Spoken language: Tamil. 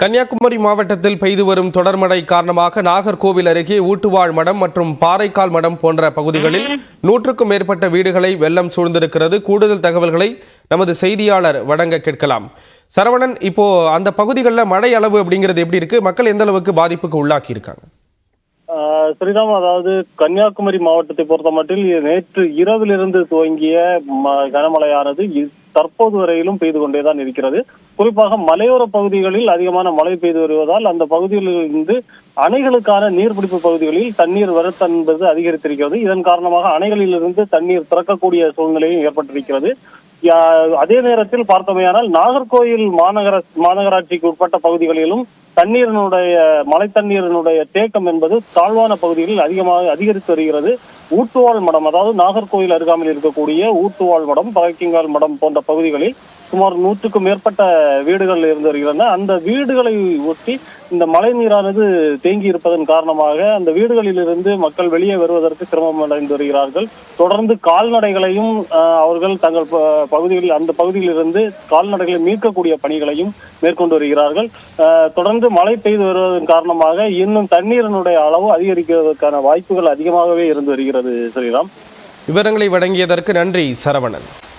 கன்னியாகுமரி மாவட்டத்தில் பெய்து வரும் தொடர்மழை காரணமாக நாகர்கோவில் அருகே ஊட்டுவாழ் மடம் மற்றும் பாறைக்கால் மடம் போன்ற பகுதிகளில் நூற்றுக்கும் மேற்பட்ட வீடுகளை வெள்ளம் சூழ்ந்திருக்கிறது. கூடுதல் தகவல்களை நமது செய்தியாளர் வழங்க கேட்கலாம். சரவணன் இப்போ அந்த பகுதிகளில் மழை அளவு அப்படிங்கிறது எப்படி இருக்கு? மக்கள் எந்த அளவுக்கு பாதிப்புக்கு உள்ளாக்கி இருக்காங்க? ஆஹ் அதாவது கன்னியாகுமரி மாவட்டத்தை பொறுத்த மட்டில் நேற்று இரவிலிருந்து துவங்கிய ம- கனமழையானது இ- தற்போது வரையிலும் பெய்து கொண்டேதான் இருக்கிறது. குறிப்பாக மலையோர பகுதிகளில் அதிகமான மழை பெய்து வருவதால் அந்த பகுதிகளிலிருந்து அணைகளுக்கான நீர்பிடிப்பு பகுதிகளில் தண்ணீர் வரத்து என்பது அதிகரித்திருக்கிறது. இதன் காரணமாக அணைகளிலிருந்து தண்ணீர் திறக்கக்கூடிய சூழ்நிலையும் ஏற்பட்டிருக்கிறது. அதே நேரத்தில் பார்த்தோமையானால் நாகர்கோயில் மாநகர மாநகராட்சிக்கு உட்பட்ட பகுதிகளிலும் தண்ணீரினுடைய மழை தண்ணீரினுடைய தேக்கம் என்பது தாழ்வான பகுதிகளில் அதிகமாக அதிகரித்து வருகிறது. ஊட்டுவாள் மடம் அதாவது நாகர்கோவில் அருகாமையில் இருக்கக்கூடிய ஊட்டுவாள் மடம் பகைக்கிங்கால் மடம் போன்ற பகுதிகளில் சுமார் நூற்றுக்கும் மேற்பட்ட வீடுகள் இருந்து வருகின்றன. அந்த வீடுகளை ஒட்டி இந்த மழை நீரானது தேங்கி இருப்பதன் காரணமாக அந்த வீடுகளிலிருந்து மக்கள் வெளியே வருவதற்கு சிரமம் அடைந்து வருகிறார்கள். தொடர்ந்து கால்நடைகளையும் அவர்கள் தங்கள் ப- பகுதிகளில் அந்த பகுதியிலிருந்து கால்நடைகளை மீட்கக்கூடிய பணிகளையும் மேற்கொண்டு வருகிறார்கள். தொடர்ந்து மழை பெய்து வருவதன் காரணமாக இன்னும் தண்ணீரினுடைய அளவு அதிகரிக்கிறதுக்கான வாய்ப்புகள் அதிகமாகவே இருந்து வருகிறது ஸ்ரீராம். விவரங்களை வழங்கியதற்கு நன்றி சரவணன்.